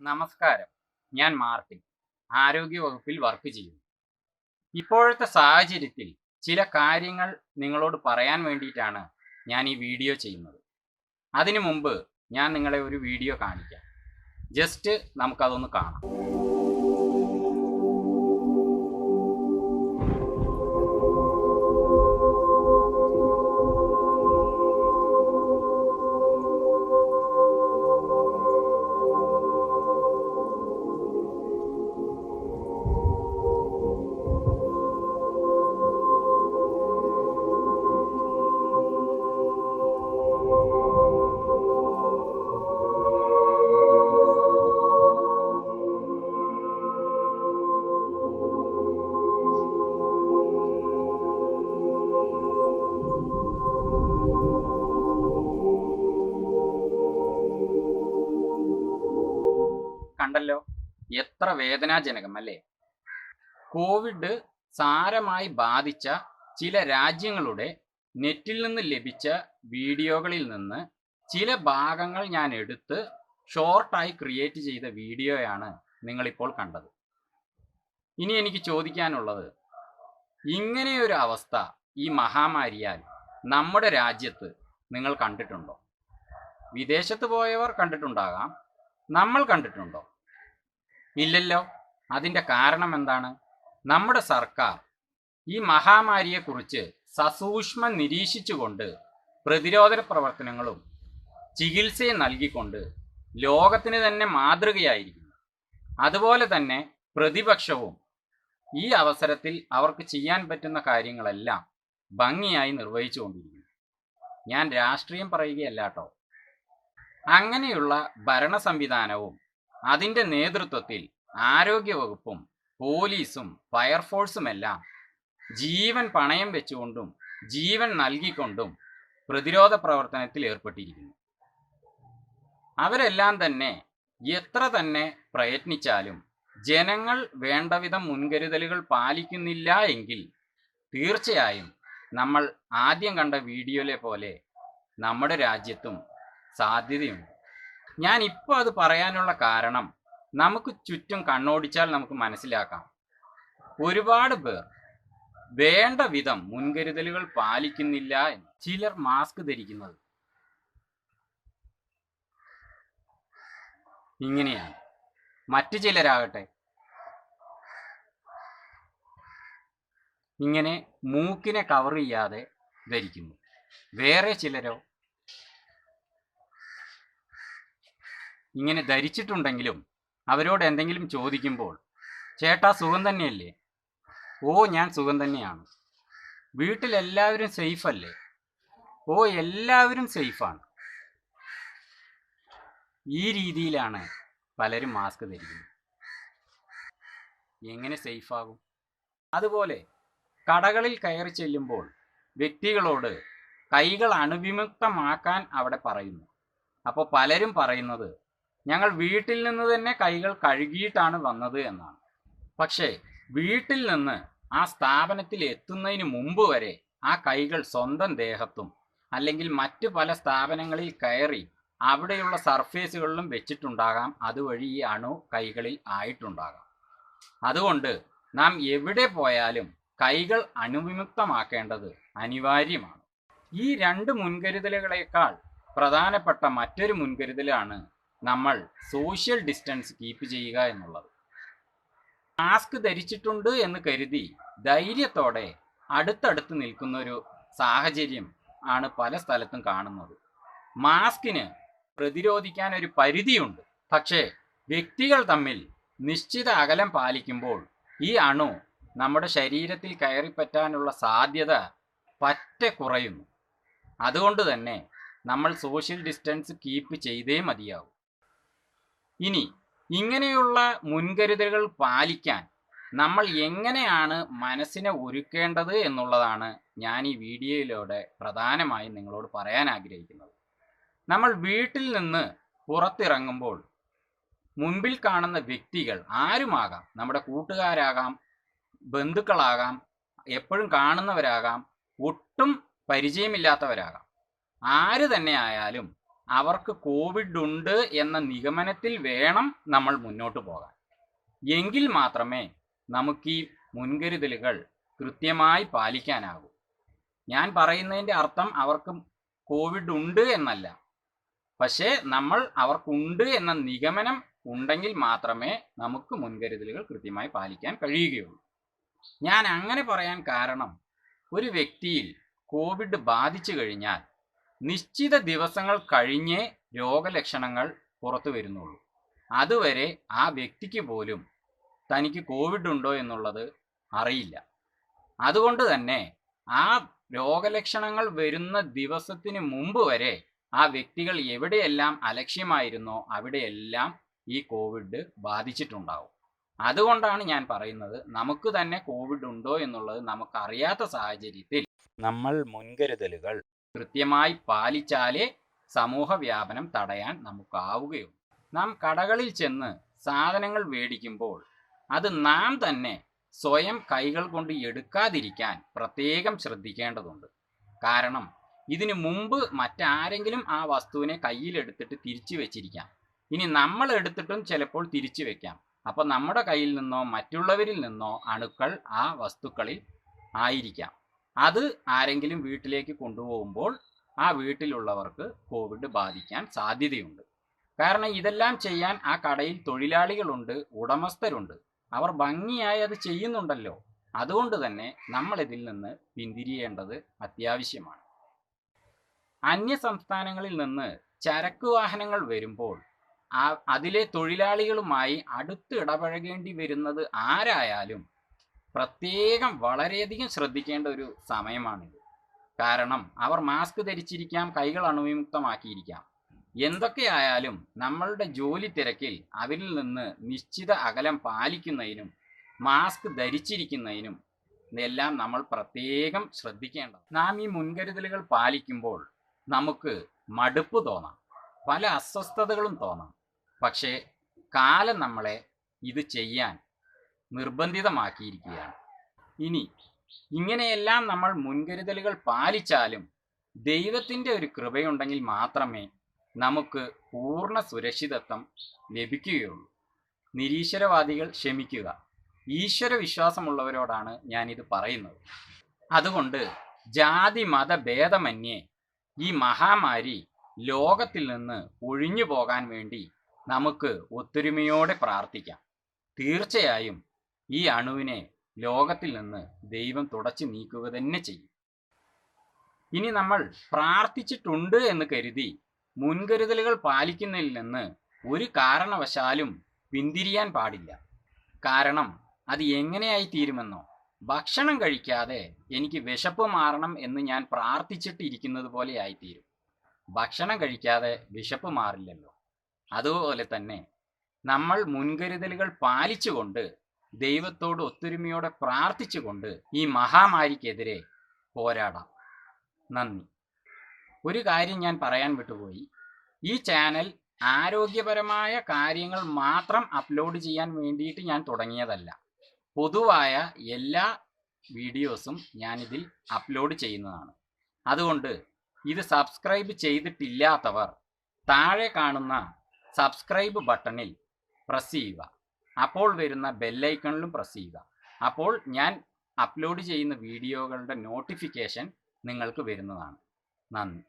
നമസ്കാരം. ഞാൻ മാർട്ടിൻ ആരോഗ്യ വകുപ്പിൽ വർക്ക് ചെയ്യുന്നു. ഇപ്പോഴത്തെ സാഹചര്യത്തിൽ ചില കാര്യങ്ങൾ നിങ്ങളോട് പറയാൻ വേണ്ടിയിട്ടാണ് ഞാൻ ഈ വീഡിയോ ചെയ്യുന്നത്. അതിനു മുമ്പ് ഞാൻ നിങ്ങളെ ഒരു വീഡിയോ കാണിക്കാം. ജസ്റ്റ് നമുക്കതൊന്ന് കാണാം. എത്ര വേദനാജനകം അല്ലേ? കോവിഡ് സാരമായി ബാധിച്ച ചില രാജ്യങ്ങളുടെ നെറ്റിൽ നിന്ന് ലഭിച്ച വീഡിയോകളിൽ നിന്ന് ചില ഭാഗങ്ങൾ ഞാൻ എടുത്ത് ഷോർട്ടായി ക്രിയേറ്റ് ചെയ്ത വീഡിയോയാണ് നിങ്ങളിപ്പോൾ കണ്ടത്. ഇനി എനിക്ക് ചോദിക്കാനുള്ളത് ഇങ്ങനെയൊരു അവസ്ഥ ഈ മഹാമാരിയാൽ നമ്മുടെ രാജ്യത്ത് നിങ്ങൾ കണ്ടിട്ടുണ്ടോ? വിദേശത്ത് പോയവർ കണ്ടിട്ടുണ്ടാകാം നമ്മൾ കണ്ടിട്ടുണ്ടോ? ഇല്ലല്ലോ. അതിന്റെ കാരണം എന്താണ്? നമ്മുടെ സർക്കാർ ഈ മഹാമാരിയെക്കുറിച്ച് സസൂക്ഷ്മം നിരീക്ഷിച്ചുകൊണ്ട് പ്രതിരോധ പ്രവർത്തനങ്ങളും ചികിത്സയും നൽകിക്കൊണ്ട് ലോകത്തിന് തന്നെ മാതൃകയായിരിക്കുന്നു. അതുപോലെ തന്നെ പ്രതിപക്ഷവും ഈ അവസരത്തിൽ അവർക്ക് ചെയ്യാൻ പറ്റുന്ന കാര്യങ്ങളെല്ലാം ഭംഗിയായി നിർവഹിച്ചുകൊണ്ടിരിക്കുന്നു. ഞാൻ രാഷ്ട്രീയം പറയുകയല്ല കേട്ടോ. അങ്ങനെയുള്ള ഭരണ സംവിധാനവും അതിന്റെ നേതൃത്വത്തിൽ ആരോഗ്യവകുപ്പും പോലീസും ഫയർഫോഴ്സുമെല്ലാം ജീവൻ പണയം വെച്ചുകൊണ്ടും ജീവൻ നൽകിക്കൊണ്ടും പ്രതിരോധ പ്രവർത്തനത്തിൽ ഏർപ്പെട്ടിരിക്കുന്നു. അവരെല്ലാം തന്നെ എത്ര തന്നെ പ്രയത്നിച്ചാലും ജനങ്ങൾ വേണ്ടവിധം മുൻകരുതലുകൾ പാലിക്കുന്നില്ല എങ്കിൽ തീർച്ചയായും നമ്മൾ ആദ്യം കണ്ട വീഡിയോയിലെ പോലെ നമ്മുടെ രാജ്യത്തും സാധ്യതയുണ്ട്. ഞാൻ ഇപ്പോൾ അത് പറയാനുള്ള കാരണം നമുക്ക് ചുറ്റും കണ്ണോടിച്ചാൽ നമുക്ക് മനസ്സിലാക്കാം. ഒരുപാട് പേർ വേണ്ട വിധം മുൻകരുതലുകൾ പാലിക്കുന്നില്ല എന്ന് ചിലർ മാസ്ക് ധരിക്കുന്നത്. ഇങ്ങനെയാണ്. മറ്റു ചിലരാകട്ടെ. ഇങ്ങനെ മൂക്കിനെ കവർ ചെയ്യാതെ ധരിക്കുന്നു. വേറെ ചിലരോ ഇങ്ങനെ ധരിച്ചിട്ടുണ്ടെങ്കിലും അവരോട് എന്തെങ്കിലും ചോദിക്കുമ്പോൾ ചേട്ടാ സുഖം തന്നെയല്ലേ? ഓ ഞാൻ സുഖം തന്നെയാണ്. വീട്ടിലെല്ലാവരും സേഫ് അല്ലേ ഓ എല്ലാവരും സേഫാണ്. ഈ രീതിയിലാണ് പലരും മാസ്ക് ധരിക്കുന്നത്. എങ്ങനെ സേഫാകും? അതുപോലെ കടകളിൽ കയറി ചെല്ലുമ്പോൾ വ്യക്തികളോട് കൈകൾ അണുവിമുക്തമാക്കാൻ അവിടെ പറയുന്നു. അപ്പോൾ പലരും പറയുന്നത് ഞങ്ങൾ വീട്ടിൽ നിന്ന് തന്നെ കൈകൾ കഴുകിയിട്ടാണ് വന്നത് എന്നാണ്. പക്ഷേ വീട്ടിൽ നിന്ന് ആ സ്ഥാപനത്തിൽ എത്തുന്നതിന് മുമ്പ് വരെ ആ കൈകൾ സ്വന്തം ദേഹത്തും അല്ലെങ്കിൽ മറ്റു പല സ്ഥാപനങ്ങളിൽ കയറി അവിടെയുള്ള സർഫേസുകളിലും വെച്ചിട്ടുണ്ടാകാം. അതുവഴി ഈ അണു കൈകളിൽ ആയിട്ടുണ്ടാകാം. അതുകൊണ്ട് നാം എവിടെ പോയാലും കൈകൾ അണുവിമുക്തമാക്കേണ്ടത് അനിവാര്യമാണ്. ഈ രണ്ട് മുൻകരുതലുകളേക്കാൾ പ്രധാനപ്പെട്ട മറ്റൊരു മുൻകരുതലാണ് നമ്മൾ സോഷ്യൽ ഡിസ്റ്റൻസ് കീപ്പ് ചെയ്യുക എന്നുള്ളത്. മാസ്ക് ധരിച്ചിട്ടുണ്ട് എന്ന് കരുതി ധൈര്യത്തോടെ അടുത്തടുത്ത് നിൽക്കുന്ന ഒരു സാഹചര്യം ആണ് പല സ്ഥലത്തും കാണുന്നത്. മാസ്കിന് പ്രതിരോധിക്കാൻ ഒരു പരിധിയുണ്ട്. പക്ഷേ വ്യക്തികൾ തമ്മിൽ നിശ്ചിത അകലം പാലിക്കുമ്പോൾ ഈ അണു നമ്മുടെ ശരീരത്തിൽ കയറിപ്പറ്റാനുള്ള സാധ്യത പറ്റ കുറയുന്നു. അതുകൊണ്ട് തന്നെ നമ്മൾ സോഷ്യൽ ഡിസ്റ്റൻസ് കീപ്പ് ചെയ്തേ മതിയാവും. ഇനി ഇങ്ങനെയുള്ള മുൻകരുതലുകൾ പാലിക്കാൻ നമ്മൾ എങ്ങനെയാണ് മനസ്സിനെ ഒരുക്കേണ്ടത് എന്നുള്ളതാണ് ഞാൻ ഈ വീഡിയോയിലൂടെ പ്രധാനമായും നിങ്ങളോട് പറയാൻ ആഗ്രഹിക്കുന്നത്. നമ്മൾ വീട്ടിൽ നിന്ന് പുറത്തിറങ്ങുമ്പോൾ മുൻപിൽ കാണുന്ന വ്യക്തികൾ ആരുമാകാം? നമ്മുടെ കൂട്ടുകാരാകാം ബന്ധുക്കളാകാം എപ്പോഴും കാണുന്നവരാകാം ഒട്ടും പരിചയമില്ലാത്തവരാകാം. ആര് തന്നെ ആയാലും അവർക്ക് കോവിഡ് ഉണ്ട് എന്ന നിഗമനത്തിൽ വേണം നമ്മൾ മുന്നോട്ട് പോകാൻ. എങ്കിൽ മാത്രമേ നമുക്ക് ഈ മുൻകരുതലുകൾ കൃത്യമായി പാലിക്കാനാകൂ. ഞാൻ പറയുന്നതിന്റെ അർത്ഥം അവർക്ക് കോവിഡ് ഉണ്ട് എന്നല്ല. പക്ഷേ നമ്മൾ അവർക്കുണ്ട് എന്ന നിഗമനം ഉണ്ടെങ്കിൽ മാത്രമേ നമുക്ക് മുൻകരുതലുകൾ കൃത്യമായി പാലിക്കാൻ കഴിയുകയുള്ളൂ. ഞാൻ അങ്ങനെ പറയാൻ കാരണം ഒരു വ്യക്തിയിൽ കോവിഡ് ബാധിച്ചു കഴിഞ്ഞാൽ നിശ്ചിത ദിവസങ്ങൾ കഴിഞ്ഞേ രോഗലക്ഷണങ്ങൾ പുറത്തു വരുന്നുള്ളൂ. അതുവരെ ആ വ്യക്തിക്ക് പോലും തനിക്ക് കോവിഡ് ഉണ്ടോ എന്നുള്ളത് അറിയില്ല. അതുകൊണ്ട് തന്നെ ആ രോഗലക്ഷണങ്ങൾ വരുന്ന ദിവസത്തിന് മുമ്പ് വരെ ആ വ്യക്തികൾ എവിടെയെല്ലാം അലക്ഷ്യമായിരുന്നോ അവിടെയെല്ലാം ഈ കോവിഡ് ബാധിച്ചിട്ടുണ്ടാവും. അതുകൊണ്ടാണ് ഞാൻ പറയുന്നത് നമുക്ക് തന്നെ കോവിഡ് ഉണ്ടോ എന്നുള്ളത് നമുക്കറിയാത്ത സാഹചര്യത്തിൽ നമ്മൾ മുൻകരുതലുകൾ കൃത്യമായി പാലിച്ചാലേ സമൂഹ വ്യാപനം തടയാൻ നമുക്കാവുകയുള്ളൂ. നാം കടകളിൽ ചെന്ന് സാധനങ്ങൾ മേടിക്കുമ്പോൾ അത് നാം തന്നെ സ്വയം കൈകൾ കൊണ്ട് എടുക്കാതിരിക്കാൻ പ്രത്യേകം ശ്രദ്ധിക്കേണ്ടതുണ്ട്. കാരണം ഇതിനു മുമ്പ് മറ്റാരെങ്കിലും ആ വസ്തുവിനെ കയ്യിലെടുത്തിട്ട് തിരിച്ചു വെച്ചിരിക്കാം. ഇനി നമ്മൾ എടുത്തിട്ടും ചിലപ്പോൾ തിരിച്ചു വെക്കാം. അപ്പോൾ നമ്മുടെ കയ്യിൽ നിന്നോ മറ്റുള്ളവരിൽ നിന്നോ അണുക്കൾ ആ വസ്തുക്കളിൽ ആയിരിക്കാം. അത് ആരെങ്കിലും വീട്ടിലേക്ക് കൊണ്ടുപോകുമ്പോൾ ആ വീട്ടിലുള്ളവർക്ക് കോവിഡ് ബാധിക്കാൻ സാധ്യതയുണ്ട്. കാരണം ഇതെല്ലാം ചെയ്യാൻ ആ കടയിൽ തൊഴിലാളികളുണ്ട് ഉടമസ്ഥരുണ്ട്. അവർ ഭംഗിയായി അത് ചെയ്യുന്നുണ്ടല്ലോ. അതുകൊണ്ട് തന്നെ നമ്മൾ ഇതിൽ നിന്ന് പിന്തിരിയേണ്ടത് അത്യാവശ്യമാണ്. അന്യ സംസ്ഥാനങ്ങളിൽ നിന്ന് ചരക്ക് വാഹനങ്ങൾ വരുമ്പോൾ അതിലെ തൊഴിലാളികളുമായി അടുത്ത് ഇടപഴകേണ്ടി വരുന്നത് ആരായാലും പ്രത്യേകം വളരെയധികം ശ്രദ്ധിക്കേണ്ട ഒരു സമയമാണിത്. കാരണം അവർ മാസ്ക് ധരിച്ചിരിക്കാം കൈകൾ അണുവിമുക്തമാക്കിയിരിക്കാം. എന്തൊക്കെയായാലും നമ്മളുടെ ജോലി തിരക്കിൽ അവരിൽ നിന്ന് നിശ്ചിത അകലം പാലിക്കുന്നതിനും മാസ്ക് ധരിച്ചിരിക്കുന്നതിനും ഇതെല്ലാം നമ്മൾ പ്രത്യേകം ശ്രദ്ധിക്കേണ്ടത് നാം ഈ മുൻകരുതലുകൾ പാലിക്കുമ്പോൾ നമുക്ക് മടുപ്പ് തോന്നാം. പല അസ്വസ്ഥതകളും തോന്നാം. പക്ഷേ കാലം നമ്മളെ ഇത് ചെയ്യാൻ നിർബന്ധിതമാക്കിയിരിക്കുകയാണ്. ഇനി ഇങ്ങനെയെല്ലാം നമ്മൾ മുൻകരുതലുകൾ പാലിച്ചാലും ദൈവത്തിന്റെ ഒരു കൃപയുണ്ടെങ്കിൽ മാത്രമേ നമുക്ക് പൂർണ സുരക്ഷിതത്വം ലഭിക്കുകയുള്ളൂ. നിരീശ്വരവാദികൾ ക്ഷമിക്കുക. ഈശ്വര വിശ്വാസമുള്ളവരോടാണ് ഞാനിത് പറയുന്നത്. അതുകൊണ്ട് ജാതി മത ഭേദമന്യേ ഈ മഹാമാരി ലോകത്തിൽ നിന്ന് ഒഴിഞ്ഞു പോകാൻ വേണ്ടി നമുക്ക് ഒത്തൊരുമയോടെ പ്രാർത്ഥിക്കാം. തീർച്ചയായും ഈ അണുവിനെ ലോകത്തിൽ നിന്ന് ദൈവം തുടച്ചു നീക്കുക തന്നെ ചെയ്യും. ഇനി നമ്മൾ പ്രാർത്ഥിച്ചിട്ടുണ്ട് എന്ന് കരുതി മുൻകരുതലുകൾ പാലിക്കുന്നതിൽ നിന്ന് ഒരു കാരണവശാലും പിന്തിരിയാൻ പാടില്ല. കാരണം അത് എങ്ങനെയായി തീരുമെന്നോ ഭക്ഷണം കഴിക്കാതെ എനിക്ക് വിശപ്പ് മാറണം എന്ന് ഞാൻ പ്രാർത്ഥിച്ചിട്ടിരിക്കുന്നത് പോലെ ആയിത്തീരും. ഭക്ഷണം കഴിക്കാതെ വിശപ്പ് മാറില്ലല്ലോ. അതുപോലെ തന്നെ നമ്മൾ മുൻകരുതലുകൾ പാലിച്ചുകൊണ്ട് ദൈവത്തോട് ഒത്തൊരുമയോടെ പ്രാർത്ഥിച്ചുകൊണ്ട് ഈ മഹാമാരിക്കെതിരെ പോരാടാം. നന്ദി. ഒരു കാര്യം ഞാൻ പറയാൻ വിട്ടുപോയി. ഈ ചാനൽ ആരോഗ്യപരമായ കാര്യങ്ങൾ മാത്രം അപ്ലോഡ് ചെയ്യാൻ വേണ്ടിയിട്ട് ഞാൻ തുടങ്ങിയതല്ല. പൊതുവായ എല്ലാ വീഡിയോസും ഞാനിതിൽ അപ്ലോഡ് ചെയ്യുന്നതാണ്. അതുകൊണ്ട് ഇത് സബ്സ്ക്രൈബ് ചെയ്തിട്ടില്ലാത്തവർ താഴെ കാണുന്ന സബ്സ്ക്രൈബ് ബട്ടണിൽ പ്രസ് ചെയ്യുക. അപ്പോൾ വരുന്ന ബെല്ലൈക്കണിലും പ്രസ് ചെയ്യുക. അപ്പോൾ ഞാൻ അപ്ലോഡ് ചെയ്യുന്ന വീഡിയോകളുടെ നോട്ടിഫിക്കേഷൻ നിങ്ങൾക്ക് വരുന്നതാണ്. നന്ദി.